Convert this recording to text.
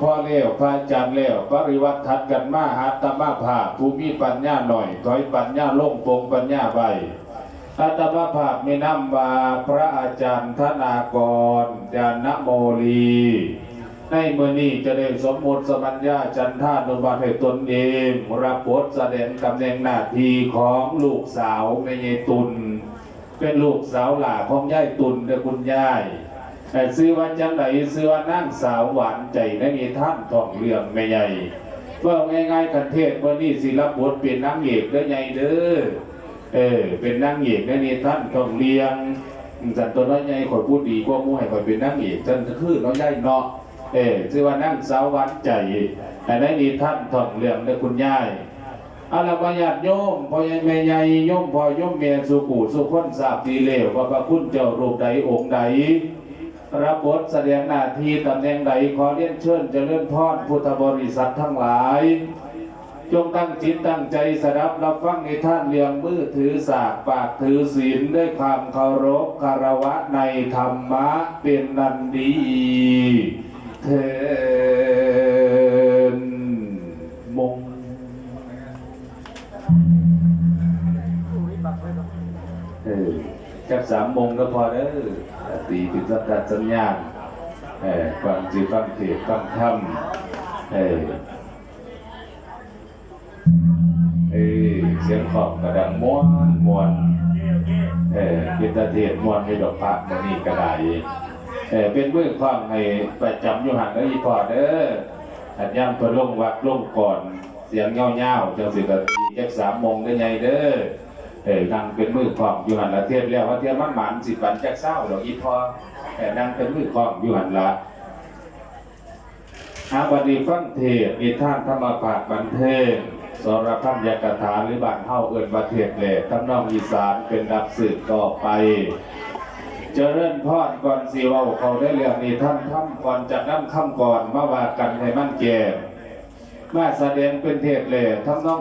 พ่อเลี้ยวพระอาจารย์เลี้ยวปริวัติทัดกันมาหาตมาภาภูมิปัญญาหน่อย ถอยปัญญาลงปงปัญญาใบอาตมาภาพมีนำว่าพระอาจารย์ธนากรยานโมลีในเมือนี้จะได้สมมติสมัญญาจันทานุบัติให้ตนเอง รับบทแสดงตำแหน่งหน้าที่ของลูกสาวแม่ยายตุลเป็นลูกสาวหล่าของยายตุลเด้อคุณยาย ซื้อว่าจังไหนซื้อว่านั่งสาวหวานใจในมีท่านท่องเรื่องแม่ใหญ่ว่าง่ายๆกันเทศวันนี้สิรับบทเป็นนางเอกเด้อใหญ่เด้อเออเป็นนางเอกในนีท่านท่องเรียงสันตัวน้อยใหญ่ข่อยพูดดีกว่ามู่ให้ข่อยเป็นนางเอกจันจะคือน้อยใหญ่เนาะเออชื่อว่านั่งสาวหวัดใจแต่ได้ดีท่านท่องเรื่องได้คุณยายอาลวญาติโยมพอยังแม่ใหญ่โยมพอโยมเมียสุกูสุขคนทราบดีเลวว่าพระคุณเจ้ารูปใดองค์ใด รับบทแสดงหน้าที่ตำแหน่งใดขอเรียนเชิญเจริญพรพุทธบริษัททั้งหลาย จงตั้งจิตตั้งใจสดับรับฟังในท่านเลียงมือถือสากปากถือศีลด้วยความเคารพคารวะในธรรมะเป็นนันดีเทินมงเออ จักสามโมงก็พอเด้อตีปิดสัญญาณสัญญาณเออฟังจีฟังเทศฟังธรรมเออเออเสียงขอบกระดังม้วนม้วนเออเป็นตาเทศม้วนให้ดอกพระมันนี่กระไดเอ่อเป็นมือควางให้ประจำอยู่หันเด้ออีพอเด้ออันย่ำเพิ่นลงวัดลงก่อน เสียงเงาๆจังสิก็ตีแค่สามโมงได้ไงเด้อ เออนั่งเป็นมือคว้างอยู่หันละเทียบแล้วว่าเทียบมันหมันสิบันจักเศร้าดอกอีพอแต่นั่งเป็นมือคว้างอยู่หันละอาบัดีฟังเทศนิท่านธรรมปากบันเทิงสรพันยกถาหรือบ้านเฮาเอิ้นว่าเทศแหล่ทำนองอีสานเป็นดับสืบต่อไปเจริญพรก่อนสีว่าเขาได้เรื่องนี้ท่านท่ำก่อนจากนั้นคำก่อนมาว่ากันให้มั่นแก่มาแสดงเป็นเทศเลยทำนอง